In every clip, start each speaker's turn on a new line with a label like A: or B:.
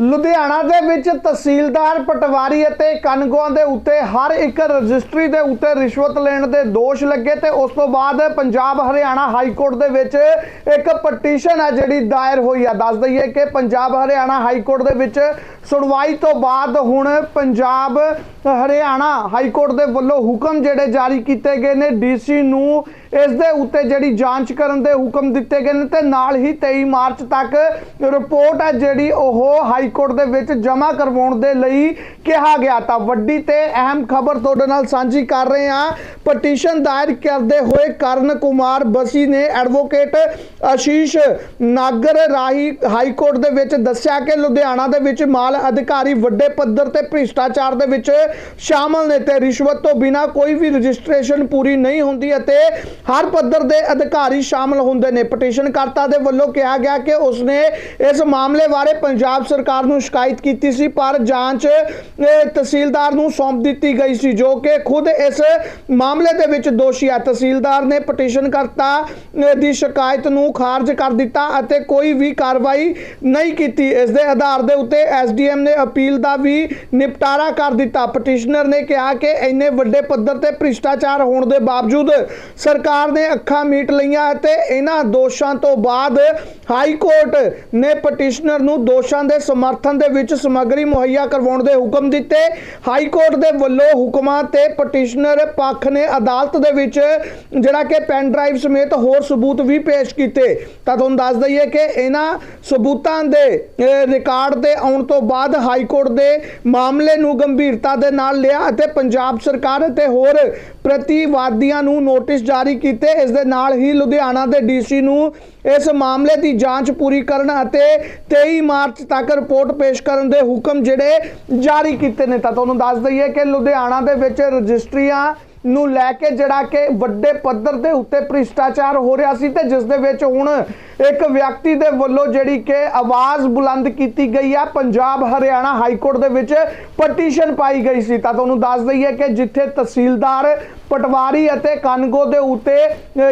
A: ਲੁਧਿਆਣਾ ਦੇ ਵਿੱਚ ਤਹਿਸੀਲਦਾਰ ਪਟਵਾਰੀ ਅਤੇ ਕਨਗੋਆਂ ਦੇ ਉੱਤੇ ਹਰ ਇੱਕ ਰਜਿਸਟਰੀ ਦੇ ਉੱਤੇ ਰਿਸ਼ਵਤ ਲੈਣ ਦੇ ਦੋਸ਼ ਲੱਗੇ ਤੇ ਉਸ ਤੋਂ ਬਾਅਦ ਪੰਜਾਬ ਹਰਿਆਣਾ ਹਾਈ ਕੋਰਟ ਦੇ ਵਿੱਚ ਇੱਕ ਪਟੀਸ਼ਨ ਹੈ ਜਿਹੜੀ ਦਾਇਰ ਹੋਈ ਆ। ਦੱਸ ਦਈਏ ਕਿ ਪੰਜਾਬ ਹਰਿਆਣਾ ਹਾਈ ਕੋਰਟ ਦੇ ਵਿੱਚ ਸੁਣਵਾਈ ਤੋਂ ਬਾਅਦ ਹੁਣ ਪੰਜਾਬ, ਹਰਿਆਣਾ ਹਾਈ ਕੋਰਟ ਦੇ ਵੱਲੋਂ ਹੁਕਮ ਜਿਹੜੇ ਜਾਰੀ ਕੀਤੇ ਗਏ ਨੇ, ਡੀਸੀ ਨੂੰ ਇਸ ਦੇ ਉੱਤੇ ਜਿਹੜੀ ਜਾਂਚ ਕਰਨ ਦੇ ਹੁਕਮ ਦਿੱਤੇ ਗਏ ਨੇ ਤੇ ਨਾਲ ਹੀ 23 ਮਾਰਚ ਤੱਕ ਰਿਪੋਰਟ ਹੈ ਜਿਹੜੀ ਉਹ ਹਾਈ ਕੋਰਟ ਦੇ ਵਿੱਚ ਜਮ੍ਹਾਂ ਕਰਵਾਉਣ ਦੇ ਲਈ ਕਿਹਾ ਗਿਆ ਤਾਂ ਵੱਡੀ ਤੇ ਅਹਿਮ ਖਬਰ ਤੁਹਾਡੇ ਨਾਲ ਸਾਂਝੀ ਕਰ ਰਹੇ ਹਾਂ। ਪਟੀਸ਼ਨ ਦਾਇਰ ਕਰਦੇ ਹੋਏ ਕਰਨ ਕੁਮਾਰ ਬਸੀ ਨੇ ਐਡਵੋਕੇਟ ਆਸ਼ੀਸ਼ ਨਾਗਰ ਰਾਹੀ ਹਾਈ ਕੋਰਟ ਦੇ ਵਿੱਚ ਦੱਸਿਆ ਕਿ ਲੁਧਿਆਣਾ ਦੇ ਵਿੱਚ ਮਾਲ ਅਧਿਕਾਰੀ ਵੱਡੇ ਪੱਧਰ ਤੇ ਭ੍ਰਿਸ਼ਟਾਚਾਰ ਦੇ ਵਿੱਚ ਸ਼ਾਮਲ ਨੇ ਤੇ ਰਿਸ਼ਵਤ ਤੋਂ ਬਿਨਾ ਕੋਈ ਵੀ ਰਜਿਸਟ੍ਰੇਸ਼ਨ ਪੂਰੀ ਨਹੀਂ ਹੁੰਦੀ ਅਤੇ ਹਰ ਪੱਧਰ ਦੇ ਅਧਿਕਾਰੀ ਸ਼ਾਮਲ ਹੁੰਦੇ ਨੇ। ਪਟੀਸ਼ਨ ਕਰਤਾ ਦੇ ਵੱਲੋਂ ਕਿਹਾ ਗਿਆ ਕਿ ਉਸਨੇ ਇਸ ਮਾਮਲੇ ਬਾਰੇ ਪੰਜਾਬ ਸਰਕਾਰ ਨੂੰ ਸ਼ਿਕਾਇਤ ਕੀਤੀ ਸੀ, ਪਰ ਜਾਂਚ ਤਹਿਸੀਲਦਾਰ ਨੂੰ ਸੌਂਪ ਦਿੱਤੀ ਗਈ ਸੀ, ਜੋ ਕਿ ਖੁਦ ਇਸ ਮਾਮਲੇ ਦੇ ਵਿੱਚ ਦੋਸ਼ੀ ਹੈ ਤਹਿਸੀਲਦਾਰ ਨੇ ਪਟੀਸ਼ਨ ਕਰਤਾ ਦੀ ਸ਼ਿਕਾਇਤ ਨੂੰ ਖਾਰਜ ਕਰ ਦਿੱਤਾ ਅਤੇ ਕੋਈ ਵੀ ਕਾਰਵਾਈ ਨਹੀਂ ਕੀਤੀ। ਇਸ ਦੇ ਆਧਾਰ ਦੇ ਉੱਤੇ ਐਸਡੀਐਮ ਨੇ ਅਪੀਲ ਦਾ ਵੀ ਨਿਪਟਾਰਾ ਕਰ ਦਿੱਤਾ। ਪਟੀਸ਼ਨਰ ਨੇ ਕਿਹਾ ਕਿ ਇੰਨੇ ਵੱਡੇ ਪੱਧਰ ਤੇ ਭ੍ਰਿਸ਼ਟਾਚਾਰ ਹੋਣ ਦੇ ਬਾਵਜੂਦ ਸਰਕਾਰ ਨੇ ਅੱਖਾਂ ਮੀਟ ਲਈਆਂ ਅਤੇ ਇਹਨਾਂ ਦੋਸ਼ਾਂ ਤੋਂ ਬਾਅਦ ਹਾਈ ਕੋਰਟ ਨੇ ਪਟੀਸ਼ਨਰ ਨੂੰ ਦੋਸ਼ਾਂ ਦੇ ਸਮਰਥਨ ਦੇ ਵਿੱਚ ਸਮੱਗਰੀ ਮੁਹੱਈਆ ਕਰਵਾਉਣ ਦੇ ਹੁਕਮ ਦਿੱਤੇ। ਹਾਈ ਕੋਰਟ ਦੇ ਵੱਲੋਂ ਹੁਕਮਾਂ ਤੇ ਪਟੀਸ਼ਨਰ ਪੱਖ ਨੇ ਅਦਾਲਤ ਦੇ ਵਿੱਚ ਜਿਹੜਾ ਕਿ ਪੈਨ ਡਰਾਈਵ ਸਮੇਤ ਹੋਰ ਸਬੂਤ ਵੀ ਪੇਸ਼ ਕੀਤੇ। ਤਾਂ ਤੁਹਾਨੂੰ ਦੱਸ ਦਈਏ ਕਿ ਇਹਨਾਂ ਸਬੂਤਾਂ ਦੇ ਰਿਕਾਰਡ ਦੇ ਆਉਣ ਤੋਂ ਬਾਅਦ ਹਾਈ ਕੋਰਟ ਦੇ ਮਾਮਲੇ ਨੂੰ ਗੰਭੀਰਤਾ ਦੇ ਨਾਲ ਲਿਆ ਅਤੇ ਪੰਜਾਬ ਸਰਕਾਰ ਅਤੇ ਹੋਰ ਪ੍ਰਤੀਵਾਦੀਆਂ ਨੂੰ ਨੋਟਿਸ ਜਾਰੀ ਕੀਤੇ। ਇਸ ਦੇ ਨਾਲ ਹੀ ਲੁਧਿਆਣਾ ਦੇ ਡੀਸੀ ਨੂੰ ਇਸ ਮਾਮਲੇ ਦੀ ਜਾਂਚ ਪੂਰੀ ਕਰਨ ਅਤੇ 23 ਮਾਰਚ ਤੱਕ ਰਿਪੋਰਟ ਪੇਸ਼ ਕਰਨ ਦੇ ਹੁਕਮ ਜਿਹੜੇ ਜਾਰੀ ਕੀਤੇ ਨੇ। ਤਾਂ ਤੁਹਾਨੂੰ ਦੱਸ ਦਈਏ ਕਿ ਲੁਧਿਆਣਾ ਦੇ ਵਿੱਚ ਰਜਿਸਟਰੀਆਂ ਨੂੰ ਲੈ ਕੇ ਜਿਹੜਾ ਕਿ ਵੱਡੇ ਪੱਧਰ ਦੇ ਉੱਤੇ ਭ੍ਰਿਸ਼ਟਾਚਾਰ ਹੋ ਰਿਹਾ ਸੀ ਤੇ ਜਿਸ ਦੇ ਵਿੱਚ ਹੁਣ ਇੱਕ ਵਿਅਕਤੀ ਦੇ ਵੱਲੋਂ ਜਿਹੜੀ ਕਿ ਆਵਾਜ਼ ਬੁਲੰਦ ਕੀਤੀ ਗਈ ਆ। ਪੰਜਾਬ ਹਰਿਆਣਾ ਹਾਈ ਕੋਰਟ ਦੇ ਵਿੱਚ ਪਟੀਸ਼ਨ ਪਾਈ ਗਈ ਸੀ। ਤਾਂ ਤੁਹਾਨੂੰ ਦੱਸ ਦਈਏ ਕਿ ਜਿੱਥੇ ਤਹਿਸੀਲਦਾਰ ਪਟਵਾਰੀ ਅਤੇ ਕਾਨਗੋ ਦੇ ਉੱਤੇ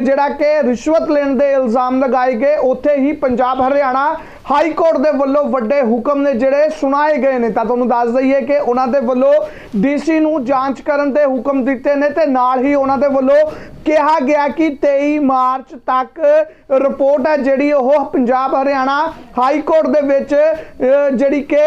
A: ਜਿਹੜਾ ਕਿ ਰਿਸ਼ਵਤ ਲੈਣ ਦੇ ਇਲਜ਼ਾਮ ਲਗਾਏ ਗਏ, ਉੱਥੇ ਹੀ ਪੰਜਾਬ, ਹਰਿਆਣਾ ਹਾਈ ਕੋਰਟ ਦੇ ਵੱਲੋਂ ਵੱਡੇ ਹੁਕਮ ਨੇ ਜਿਹੜੇ ਸੁਣਾਏ ਗਏ ਨੇ। ਤਾਂ ਤੁਹਾਨੂੰ ਦੱਸ ਦਈਏ ਕਿ ਉਹਨਾਂ ਦੇ ਵੱਲੋਂ ਡੀਸੀ ਨੂੰ ਜਾਂਚ ਕਰਨ ਦੇ ਹੁਕਮ ਦਿੱਤੇ ਨੇ ਤੇ ਨਾਲ ਹੀ ਉਹਨਾਂ ਦੇ ਵੱਲੋਂ ਕਿਹਾ ਗਿਆ ਕਿ 23 ਮਾਰਚ ਤੱਕ ਰਿਪੋਰਟ ਹੈ ਜਿਹੜੀ ਉਹ ਪੰਜਾਬ, ਹਰਿਆਣਾ ਹਾਈ ਕੋਰਟ ਦੇ ਵਿੱਚ ਜਿਹੜੀ ਕਿ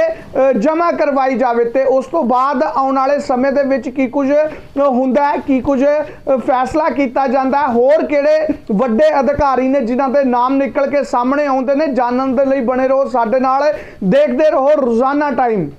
A: ਜਮ੍ਹਾਂ ਕਰਵਾਈ ਜਾਵੇ। ਤੇ ਉਸ ਤੋਂ ਬਾਅਦ ਆਉਣ ਵਾਲੇ ਸਮੇਂ ਦੇ ਵਿੱਚ ਕੀ ਕੁਝ ਹੁੰਦਾ ਹੈ, ਕੀ ਕੁਝ ਕੁਝ ਫੈਸਲਾ ਕੀਤਾ ਜਾਂਦਾ ਹੈ। ਹੋਰ ਕਿਹੜੇ ਵੱਡੇ ਅਧਿਕਾਰੀ ਨੇ ਜਿਨ੍ਹਾਂ ਦੇ ਨਾਮ ਨਿਕਲ ਕੇ ਸਾਹਮਣੇ ਆਉਂਦੇ ਨੇ, ਜਾਣਨ ਦੇ ਲਈ ਬਣੇ ਰਹੋ ਸਾਡੇ ਨਾਲ। ਦੇਖਦੇ ਰਹੋ ਰੋਜ਼ਾਨਾ ਟਾਈਮ।